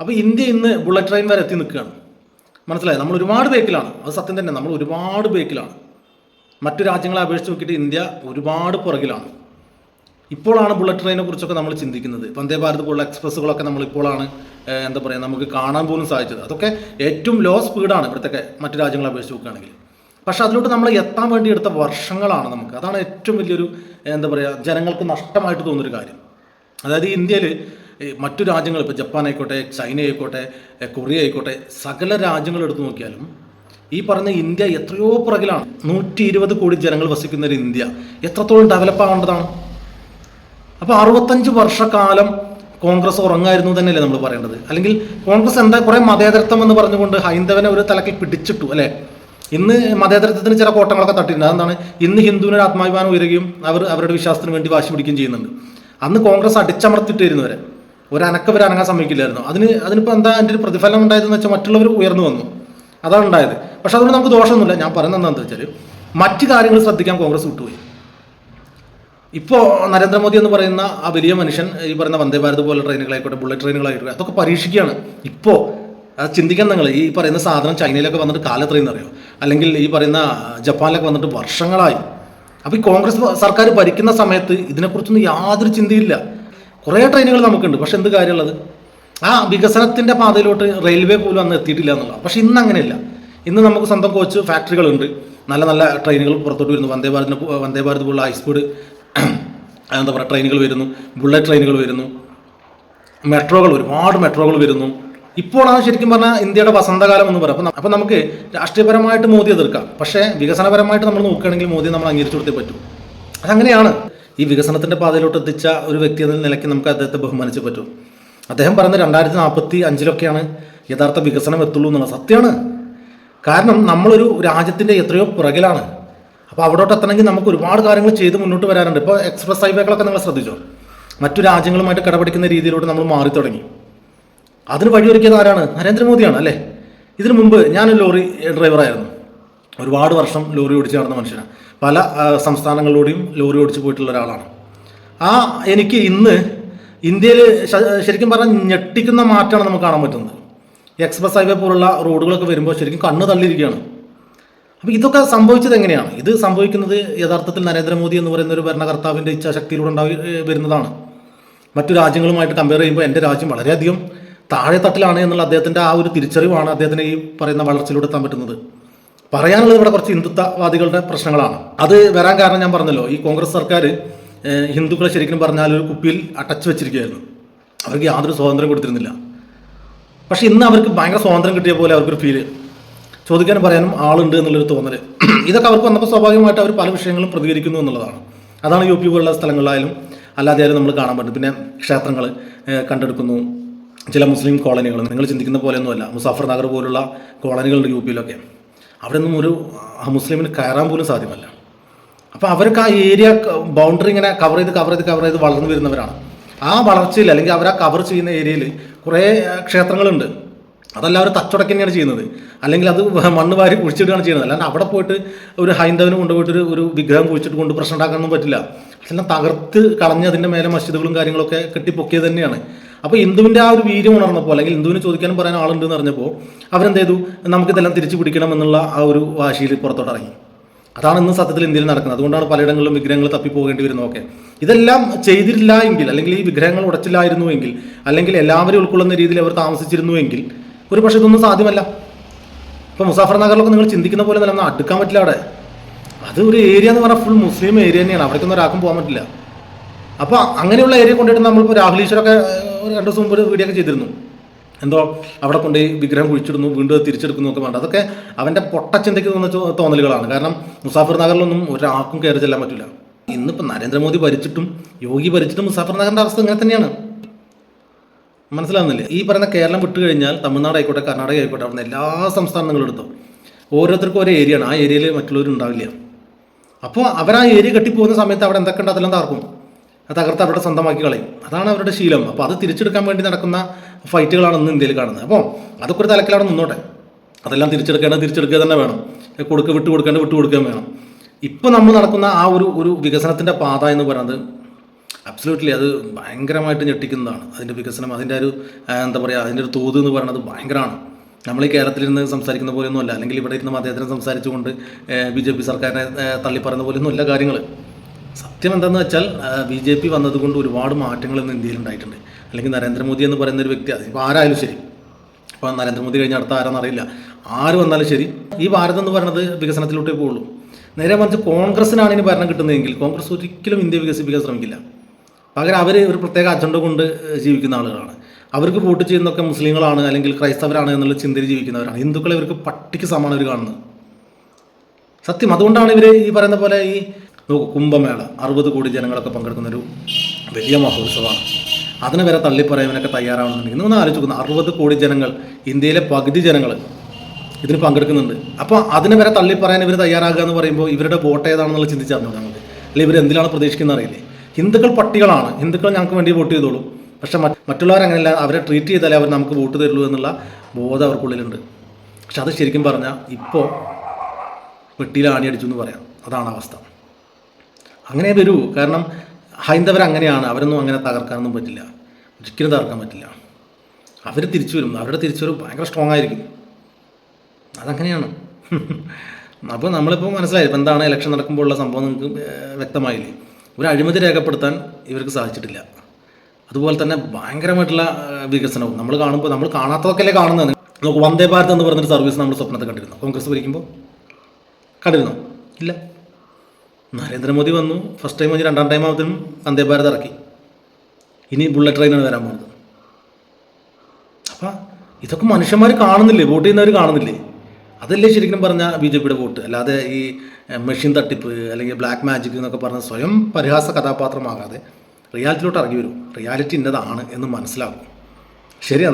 അപ്പോൾ ഇന്ത്യ ഇന്ന് bullet train വരെ എത്തി നിൽക്കുകയാണ്. മനസ്സിലായി? നമ്മൾ ഒരുപാട് ബേക്കിലാണ് അത് സത്യം തന്നെ നമ്മൾ ഒരുപാട് ബേക്കിലാണ് മറ്റു രാജ്യങ്ങളെ അപേക്ഷിച്ച് നോക്കിയിട്ട് ഇന്ത്യ ഒരുപാട് പുറകിലാണ്. ഇപ്പോഴാണ് ബുള്ളറ്റ് ട്രെയിനെ കുറിച്ചൊക്കെ നമ്മൾ ചിന്തിക്കുന്നത്. വന്ദേ ഭാരത് പോലുള്ള എക്സ്പ്രസ്സുകളൊക്കെ നമ്മൾ ഇപ്പോഴാണ് എന്താ പറയുക നമുക്ക് കാണാൻ പോലും സാധിച്ചത്. അതൊക്കെ ഏറ്റവും ലോ സ്പീഡാണ് ഇവിടുത്തെ മറ്റു രാജ്യങ്ങളെ അപേക്ഷിച്ച് നോക്കുകയാണെങ്കിൽ. പക്ഷേ അതിലോട്ട് നമ്മൾ എത്താൻ വേണ്ടി എടുത്ത വർഷങ്ങളാണ് നമുക്ക്. അതാണ് ഏറ്റവും വലിയൊരു എന്താ പറയുക ജനങ്ങൾക്ക് നഷ്ടമായിട്ട് തോന്നുന്നൊരു കാര്യം. അതായത് ഇന്ത്യയിൽ മറ്റു രാജ്യങ്ങൾ ഇപ്പോൾ ജപ്പാൻ ആയിക്കോട്ടെ ചൈന ആയിക്കോട്ടെ കൊറിയ ആയിക്കോട്ടെ സകല രാജ്യങ്ങൾ എടുത്തു നോക്കിയാലും ഈ പറഞ്ഞ ഇന്ത്യ എത്രയോ പുറകിലാണ്. നൂറ്റി ഇരുപത് കോടി ജനങ്ങൾ വസിക്കുന്ന ഒരു ഇന്ത്യ. എത്രത്തോളം ഡെവലപ്പ് ആവേണ്ടതാണ്? അപ്പോൾ അറുപത്തഞ്ച് വർഷക്കാലം കോൺഗ്രസ് ഉറങ്ങായിരുന്നു തന്നെയല്ലേ നമ്മൾ പറയേണ്ടത്? അല്ലെങ്കിൽ കോൺഗ്രസ് എന്താ കുറേ മതേതരത്വം എന്ന് പറഞ്ഞുകൊണ്ട് ഹൈന്ദവനെ ഒരു തലക്കിൽ പിടിച്ചിട്ടു അല്ലേ? ഇന്ന് മതേതരത്വത്തിന് ചില കോട്ടങ്ങളൊക്കെ തട്ടിയിട്ടുണ്ട്. അതെന്താണ്? ഇന്ന് ഹിന്ദുവിന് ഒരു ആത്മാഭിമാനം ഉയരുകയും അവർ അവരുടെ വിശ്വാസത്തിന് വേണ്ടി വാശി പിടിക്കുകയും ചെയ്യുന്നുണ്ട്. അന്ന് കോൺഗ്രസ് അടിച്ചമർത്തിട്ടിരുന്നവരെ. ഒരനക്ക വരെ അനങ്ങാൻ സമ്മതിക്കില്ലായിരുന്നു. അതിന് അതിനിപ്പോൾ എന്താ അതിന്റെ ഒരു പ്രതിഫലം ഉണ്ടായതെന്ന് വെച്ചാൽ മറ്റുള്ളവർ ഉയർന്നു വന്നു. അതാണ് ഉണ്ടായത്. പക്ഷെ അതുകൊണ്ട് നമുക്ക് ദോഷമൊന്നുമില്ല. ഞാൻ പറയുന്നത് എന്താണെന്ന് വെച്ചാൽ മറ്റു കാര്യങ്ങൾ ശ്രദ്ധിക്കാൻ കോൺഗ്രസ് വിട്ടുപോയി. ഇപ്പോൾ നരേന്ദ്രമോദി എന്ന് പറയുന്ന ആ വലിയ മനുഷ്യൻ ഈ പറയുന്ന വന്ദേ ഭാരത് പോലെ ട്രെയിനുകളായിക്കോട്ടെ ബുള്ളറ്റ് ട്രെയിനുകളായിക്കോട്ടെ അതൊക്കെ പരീക്ഷിക്കുകയാണ്. ഇപ്പോൾ അത് ചിന്തിക്കാൻ നിങ്ങൾ ഈ പറയുന്ന സാധനം ചൈനയിലൊക്കെ വന്നിട്ട് കാലത്രയെന്ന് അറിയോ? അല്ലെങ്കിൽ ഈ പറയുന്ന ജപ്പാനിലൊക്കെ വന്നിട്ട് വർഷങ്ങളായി. അപ്പോൾ ഈ കോൺഗ്രസ് സർക്കാർ ഭരിക്കുന്ന സമയത്ത് ഇതിനെക്കുറിച്ചൊന്നും യാതൊരു ചിന്തയില്ല. കുറേ ട്രെയിനുകൾ നമുക്കുണ്ട്. പക്ഷെ എന്ത് കാര്യമുള്ളത്? ആ വികസനത്തിന്റെ പാതയിലോട്ട് റെയിൽവേ പോലും അന്ന് എത്തിയിട്ടില്ല എന്നുള്ളത് പക്ഷെ ഇന്ന് അങ്ങനെയല്ല. ഇന്ന് നമുക്ക് സ്വന്തം കോച്ച് ഫാക്ടറികളുണ്ട്. നല്ല നല്ല ട്രെയിനുകൾ പുറത്തോട്ട് വരുന്നു. വന്ദേ ഭാരതിന് വന്ദേ ഭാരത് പോലുള്ള ഹൈ സ്പീഡ് എന്താ പറയുക ട്രെയിനുകൾ വരുന്നു. ബുള്ളറ്റ് ട്രെയിനുകൾ വരുന്നു. മെട്രോകൾ ഒരുപാട് മെട്രോകൾ വരുന്നു. ഇപ്പോഴാണ് ശരിക്കും പറഞ്ഞാൽ ഇന്ത്യയുടെ വസന്തകാലം എന്ന് പറയാം അപ്പം നമുക്ക് രാഷ്ട്രീയപരമായിട്ട് മോദി എതിർക്കാം. പക്ഷേ വികസനപരമായിട്ട് നമ്മൾ നോക്കുകയാണെങ്കിൽ മോദി നമ്മൾ അംഗീകരിച്ചു കൊടുത്തേ പറ്റൂ. അതങ്ങനെയാണ്. ഈ വികസനത്തിന്റെ പാതയിലോട്ട് എത്തിച്ച ഒരു വ്യക്തി എന്ന നിലയ്ക്ക് നമുക്ക് അദ്ദേഹത്തെ ബഹുമാനിച്ച് പറ്റും. അദ്ദേഹം പറഞ്ഞ രണ്ടായിരത്തി നാൽപ്പത്തി അഞ്ചിലൊക്കെയാണ് യഥാർത്ഥ വികസനം എത്തുള്ളൂ എന്നുള്ള സത്യമാണ്. കാരണം നമ്മളൊരു രാജ്യത്തിന്റെ എത്രയോ പുറകിലാണ്. അപ്പോൾ അവിടോട്ട് എത്തണമെങ്കിൽ നമുക്ക് ഒരുപാട് കാര്യങ്ങൾ ചെയ്ത് മുന്നോട്ട് വരാറുണ്ട് ഇപ്പോൾ എക്സ്പ്രസ് ഹൈവേകളൊക്കെ നിങ്ങൾ ശ്രദ്ധിച്ചോ? മറ്റു രാജ്യങ്ങളുമായിട്ട് കിടപിടിക്കുന്ന രീതിയിലൂടെ നമ്മൾ മാറി തുടങ്ങി. അതിന് വഴിയൊരുക്കിയത് ആരാണ്? നരേന്ദ്രമോദിയാണ് അല്ലേ? ഇതിനു മുമ്പ് ഞാനൊരു ലോറി ഡ്രൈവറായിരുന്നു. ഒരുപാട് വർഷം ലോറി ഓടിച്ച് നടന്ന മനുഷ്യനാണ്. പല സംസ്ഥാനങ്ങളിലൂടെയും ലോറി ഓടിച്ചു പോയിട്ടുള്ള ഒരാളാണ്. ആ എനിക്ക് ഇന്ന് ഇന്ത്യയിൽ ശരിക്കും പറഞ്ഞാൽ ഞെട്ടിക്കുന്ന മാറ്റമാണ് നമുക്ക് കാണാൻ പറ്റുന്നത്. എക്സ്പ്രസ് ഹൈവേ പോലുള്ള റോഡുകളൊക്കെ വരുമ്പോൾ ശരിക്കും കണ്ണ് തള്ളിയിരിക്കുകയാണ്. അപ്പോൾ ഇതൊക്കെ സംഭവിച്ചത് എങ്ങനെയാണ്? ഇത് സംഭവിക്കുന്നത് യഥാർത്ഥത്തിൽ നരേന്ദ്രമോദി എന്ന് പറയുന്ന ഒരു ഭരണകർത്താവിന്റെ ഇച്ഛാശക്തിയിലൂടെ ഉണ്ടായി വരുന്നതാണ്. മറ്റു രാജ്യങ്ങളുമായിട്ട് കമ്പയർ ചെയ്യുമ്പോൾ എന്റെ രാജ്യം വളരെയധികം താഴെത്തട്ടിലാണ് എന്നുള്ള അദ്ദേഹത്തിന്റെ ആ ഒരു തിരിച്ചറിവാണ് അദ്ദേഹത്തിന് ഈ പറയുന്ന വളർച്ചയിലൂടെ എത്താൻ പറ്റുന്നത്. പറയാനുള്ളത് ഇവിടെ കുറച്ച് ഹിന്ദുത്വവാദികളുടെ പ്രശ്നങ്ങളാണ്. അത് വരാൻ കാരണം ഞാൻ പറഞ്ഞല്ലോ ഈ കോൺഗ്രസ് സർക്കാർ ഹിന്ദുക്കളെ ശരിക്കും പറഞ്ഞാൽ ഒരു കുപ്പിയിൽ അടച്ചു വെച്ചിരിക്കുകയായിരുന്നു. അവർക്ക് യാതൊരു സ്വാതന്ത്ര്യം കൊടുത്തിരുന്നില്ല. പക്ഷെ ഇന്ന് അവർക്ക് ഭയങ്കര സ്വാതന്ത്ര്യം കിട്ടിയ പോലെ അവർക്കൊരു ഫീൽ ചോദിക്കാനും പറയാനും ആളുണ്ട് എന്നുള്ളൊരു തോന്നൽ ഇതൊക്കെ അവർക്ക് വന്നപ്പോൾ സ്വാഭാവികമായിട്ട് അവർ പല വിഷയങ്ങളും പ്രതികരിക്കുന്നു എന്നുള്ളതാണ്. അതാണ് യു പി പോലുള്ള സ്ഥലങ്ങളിലായാലും അല്ലാതെ ആയാലും നമ്മൾ കാണാൻ പറ്റും. പിന്നെ ക്ഷേത്രങ്ങൾ കണ്ടെടുക്കുന്നു. ചില മുസ്ലിം കോളനികൾ നിങ്ങൾ ചിന്തിക്കുന്ന പോലെയൊന്നുമല്ല. മുസാഫർ നഗർ പോലുള്ള കോളനികളുണ്ട് യു പിയിലൊക്കെ അവിടെ നിന്നും ഒരു മുസ്ലിമിന് കയറാൻ പോലും സാധ്യമല്ല. അപ്പോൾ അവർക്ക് ആ ഏരിയ ബൗണ്ടറി ഇങ്ങനെ കവർ ചെയ്ത് കവർ ചെയ്ത് കവർ ചെയ്ത് വളർന്നു വരുന്നവരാണ്. ആ വളർച്ചയിൽ അല്ലെങ്കിൽ അവർ ആ കവർ ചെയ്യുന്ന ഏരിയയിൽ കുറേ ക്ഷേത്രങ്ങളുണ്ട്. അതല്ല അവർ തച്ചുടക്കി തന്നെയാണ് ചെയ്യുന്നത്. അല്ലെങ്കിൽ അത് മണ്ണ് വാരി കുഴിച്ചിടുകയാണ് ചെയ്യുന്നത്. അല്ലാണ്ട് അവിടെ പോയിട്ട് ഒരു ഹൈന്ദവന് കൊണ്ടുപോയിട്ട് ഒരു ഒരു വിഗ്രഹം കുഴിച്ചിട്ട് കൊണ്ട് പ്രശ്നം ഉണ്ടാക്കാനൊന്നും പറ്റില്ല. അതെല്ലാം തകർത്ത് കളഞ്ഞ് അതിന്റെ മേലെ മസ്ജിദുകളും കാര്യങ്ങളൊക്കെ കെട്ടിപ്പൊക്കിയത് തന്നെയാണ്. അപ്പോൾ ഹിന്ദുവിന്റെ ആ ഒരു വീര്യം ഉണർന്നപ്പോൾ അല്ലെങ്കിൽ ഹിന്ദുവിന് ചോദിക്കാനും പറയാൻ ആളുണ്ടെന്ന് അറിഞ്ഞപ്പോൾ അവരെന്ത് ചെയ്തു നമുക്കിതെല്ലാം തിരിച്ചു പിടിക്കണം എന്നുള്ള ആ ഒരു വാശിയിൽ പുറത്തോട്ട് ഇറങ്ങി. അതാണ് ഇന്ന് സത്യത്തിൽ ഇന്ത്യയിൽ നടക്കുന്നത്. അതുകൊണ്ടാണ് പലയിടങ്ങളിലും വിഗ്രഹങ്ങൾ തപ്പിപ്പോകേണ്ടി വരുന്നതൊക്കെ. ഇതെല്ലാം ചെയ്തില്ല എങ്കിൽ അല്ലെങ്കിൽ ഈ വിഗ്രഹങ്ങൾ ഉടച്ചില്ലായിരുന്നു എങ്കിൽ അല്ലെങ്കിൽ എല്ലാവരും ഉൾക്കൊള്ളുന്ന രീതിയിൽ അവർ താമസിച്ചിരുന്നുവെങ്കിൽ ഒരു പക്ഷേ ഇതൊന്നും സാധ്യമല്ല. ഇപ്പോൾ മുസാഫർ നഗറിലൊക്കെ നിങ്ങൾ ചിന്തിക്കുന്ന പോലെ തന്നെ അടുക്കാൻ പറ്റില്ല അവിടെ. അത് ഒരു ഏരിയ എന്ന് പറഞ്ഞാൽ ഫുൾ മുസ്ലിം ഏരിയ തന്നെയാണ്. അവിടേക്കൊന്നും ഒരാൾക്കും പോകാൻ പറ്റില്ല. അപ്പോൾ അങ്ങനെയുള്ള ഏരിയ കൊണ്ടിട്ട് നമ്മളിപ്പോൾ രാഹുൽ ഈശ്വരൊക്കെ രണ്ട് ദിവസം മുമ്പ് വീഡിയോ ഒക്കെ ചെയ്തിരുന്നു. എന്തോ അവിടെ കൊണ്ട് വിഗ്രഹം കുഴിച്ചിടുന്നു വീണ്ടും തിരിച്ചെടുക്കുന്നു ഒക്കെ വേണ്ട അതൊക്കെ അവന്റെ പൊട്ടച്ചിന്തയ്ക്ക് തോന്നുന്ന തോന്നലുകളാണ്. കാരണം മുസാഫർ നഗറിലൊന്നും ഒരാൾക്കും കയറി ചെല്ലാൻ പറ്റില്ല ഇന്നിപ്പോൾ നരേന്ദ്രമോദി ഭരിച്ചിട്ടും യോഗി ഭരിച്ചിട്ടും മുസാഫർ നഗറിന്റെ അവസ്ഥ ഇങ്ങനെ തന്നെയാണ്. മനസ്സിലാവുന്നില്ലേ? ഈ പറയുന്ന കേരളം വിട്ടു കഴിഞ്ഞാൽ തമിഴ്നാട് ആയിക്കോട്ടെ കർണാടക ആയിക്കോട്ടെ അവിടുന്ന് എല്ലാ സംസ്ഥാനങ്ങളും എടുത്തോ. ഓരോരുത്തർക്കും ഓരോ ഏരിയയാണ് ആ ഏരിയയിൽ മറ്റുള്ളവരുണ്ടാവില്ല അപ്പോൾ അവർ ആ ഏരിയ കെട്ടിപ്പോകുന്ന സമയത്ത് അവിടെ എന്തൊക്കെ ഉണ്ട് അതെല്ലാം തകർക്കും അത് തകർത്ത് അവരുടെ സ്വന്തമാക്കി കളയും. അതാണ് അവരുടെ ശീലം. അപ്പോൾ അത് തിരിച്ചെടുക്കാൻ വേണ്ടി നടക്കുന്ന ഫൈറ്റുകളാണ് ഇന്ന് ഇന്ത്യയിൽ കാണുന്നത്. അപ്പോൾ അതൊക്കെ ഒരു തലക്കിലാണ് നിന്നോട്ടെ. അതെല്ലാം തിരിച്ചെടുക്കേണ്ടത് തിരിച്ചെടുക്കുക തന്നെ വേണം. കൊടുക്കുക വിട്ടു കൊടുക്കേണ്ടത് വിട്ടു കൊടുക്കുകയും വേണം. ഇപ്പോൾ നമ്മൾ നടക്കുന്ന ആ ഒരു ഒരു വികസനത്തിന്റെ പാത എന്ന് പറയുന്നത് അബ്സല്യൂട്ട്ലി അത് ഭയങ്കരമായിട്ട് ഞെട്ടിക്കുന്നതാണ്. അതിന്റെ വികസനം അതിന്റെ ഒരു എന്താ പറയുക അതിന്റെ ഒരു തോത് എന്ന് പറയുന്നത് ഭയങ്കരമാണ്. നമ്മൾ ഈ കേരളത്തിലിരുന്ന് സംസാരിക്കുന്ന പോലെയൊന്നും അല്ല അല്ലെങ്കിൽ ഇവിടെ ഇരുന്ന് അദ്ദേഹത്തിനെ സംസാരിച്ചുകൊണ്ട് ബി ജെ പി സർക്കാരിനെ തള്ളിപ്പറയുന്ന പോലെയൊന്നും അല്ല കാര്യങ്ങൾ സത്യം എന്താണെന്ന് വെച്ചാൽ ബി ജെ പി വന്നതുകൊണ്ട് ഒരുപാട് മാറ്റങ്ങൾ ഇന്ന് ഇന്ത്യയിൽ ഉണ്ടായിട്ടുണ്ട്. അല്ലെങ്കിൽ നരേന്ദ്രമോദി എന്ന് പറയുന്ന ഒരു വ്യക്തി അതിപ്പോൾ ആരായാലും ശരി. ഇപ്പോൾ നരേന്ദ്രമോദി കഴിഞ്ഞ അടുത്ത ആരാന്നറിയില്ല ആര് വന്നാലും ശരി. ഈ ഭാരതം എന്ന് പറയുന്നത് വികസനത്തിലോട്ടേ പോകുള്ളൂ നേരെ മറിച്ച് കോൺഗ്രസിനാണ് ഇനി ഭരണം കിട്ടുന്നതെങ്കിൽ കോൺഗ്രസ് ഒരിക്കലും ഇന്ത്യ വികസിപ്പിക്കാൻ ശ്രമിക്കില്ല. പകരം അവർ ഒരു പ്രത്യേക അജണ്ട കൊണ്ട് ജീവിക്കുന്ന ആളുകളാണ്. അവർക്ക് വോട്ട് ചെയ്യുന്നൊക്കെ മുസ്ലിങ്ങളാണ് അല്ലെങ്കിൽ ക്രൈസ്തവരാണ് എന്നുള്ള ചിന്തയിൽ ജീവിക്കുന്നവരാണ്. ഹിന്ദുക്കളെ ഇവർക്ക് പട്ടിക്ക് സമാണ് അവർ കാണുന്നത്. സത്യം. അതുകൊണ്ടാണ് ഇവർ ഈ പറയുന്ന പോലെ ഈ കുംഭമേള. അറുപത് കോടി ജനങ്ങളൊക്കെ പങ്കെടുക്കുന്ന ഒരു വലിയ മഹോത്സവമാണ്. അതിന് വരെ തള്ളിപ്പറയാനൊക്കെ തയ്യാറാവണമെന്നുണ്ടെങ്കിൽ നിങ്ങൾ ആലോചിച്ച് നോക്കുന്നു അറുപത് കോടി ജനങ്ങൾ ഇന്ത്യയിലെ പകുതി ജനങ്ങൾ ഇതിന് പങ്കെടുക്കുന്നുണ്ട്. അപ്പോൾ അതിന് വരെ തള്ളിപ്പറയാൻ ഇവർ തയ്യാറാകുക എന്ന് പറയുമ്പോൾ ഇവരുടെ വോട്ട് ഏതാണെന്നുള്ള ചിന്തിച്ചറിഞ്ഞു നമുക്ക്. അല്ലെങ്കിൽ ഇവർ എന്തിനാണ് പ്രതീക്ഷിക്കുന്നത് അറിയില്ലേ? ഹിന്ദുക്കൾ പട്ടികളാണ്. ഹിന്ദുക്കൾ ഞങ്ങൾക്ക് വേണ്ടി വോട്ട് ചെയ്തോളൂ. പക്ഷേ മറ്റ് മറ്റുള്ളവർ അങ്ങനെയല്ല. അവരെ ട്രീറ്റ് ചെയ്താലേ അവർ നമുക്ക് വോട്ട് തരുള്ളൂ എന്നുള്ള ബോധം അവർക്കുള്ളിലുണ്ട്. പക്ഷെ അത് ശരിക്കും പറഞ്ഞാൽ ഇപ്പോൾ പെട്ടിയിൽ ആണി അടിച്ചു എന്ന് പറയാം. അതാണ് അവസ്ഥ. അങ്ങനെ വരൂ. കാരണം ഹൈന്ദവർ അങ്ങനെയാണ് അവരൊന്നും അങ്ങനെ തകർക്കാനൊന്നും പറ്റില്ല. ഒരിക്കലും തകർക്കാൻ പറ്റില്ല. അവർ തിരിച്ചു വരും. അവരുടെ തിരിച്ചുവരും ഭയങ്കര സ്ട്രോങ് ആയിരിക്കും. അതങ്ങനെയാണ്. അപ്പോൾ നമ്മളിപ്പോൾ മനസ്സിലായി. ഇപ്പം എന്താണ് ഇലക്ഷൻ നടക്കുമ്പോഴുള്ള സംഭവം നിങ്ങൾക്ക് വ്യക്തമായില്ലേ? ഒരു അഴിമതി രേഖപ്പെടുത്താൻ ഇവർക്ക് സാധിച്ചിട്ടില്ല. അതുപോലെ തന്നെ ഭയങ്കരമായിട്ടുള്ള വികസനവും. നമ്മൾ കാണുമ്പോൾ നമ്മൾ കാണാത്തതൊക്കെയല്ലേ കാണുന്നത്? നമുക്ക് വന്ദേ ഭാരത് എന്ന് പറഞ്ഞൊരു സർവീസ് നമ്മൾ സ്വപ്നത്തിൽ കണ്ടിരുന്നു. കോൺഗ്രസ് ഭരിക്കുമ്പോൾ കണ്ടിരുന്നോ? ഇല്ല. നരേന്ദ്രമോദി വന്നു. ഫസ്റ്റ് ടൈം കഴിഞ്ഞ് രണ്ടാം ടൈം ആകുമ്പോഴത്തേനും വന്ദേ ഭാരത് ഇറക്കി. ഇനി ബുള്ളറ്റ് ട്രെയിനാണ് വരാൻ പോകുന്നത് അപ്പം ഇതൊക്കെ മനുഷ്യന്മാർ കാണുന്നില്ലേ? വോട്ട് ചെയ്യുന്നവർ കാണുന്നില്ലേ? അതല്ലേ ശരിക്കും പറഞ്ഞാൽ ബി ജെ പിയുടെ വോട്ട്. അല്ലാതെ ഈ മെഷീൻ തട്ടിപ്പ് അല്ലെങ്കിൽ ബ്ലാക്ക് മാജിക് എന്നൊക്കെ പറഞ്ഞ സ്വയം പരിഹാസ കഥാപാത്രമാകാതെ റിയാലിറ്റിയിലോട്ട് ഇറങ്ങി വരും. റിയാലിറ്റി ഇന്നതാണ് എന്ന് മനസ്സിലാകും ശരി എന്നാൽ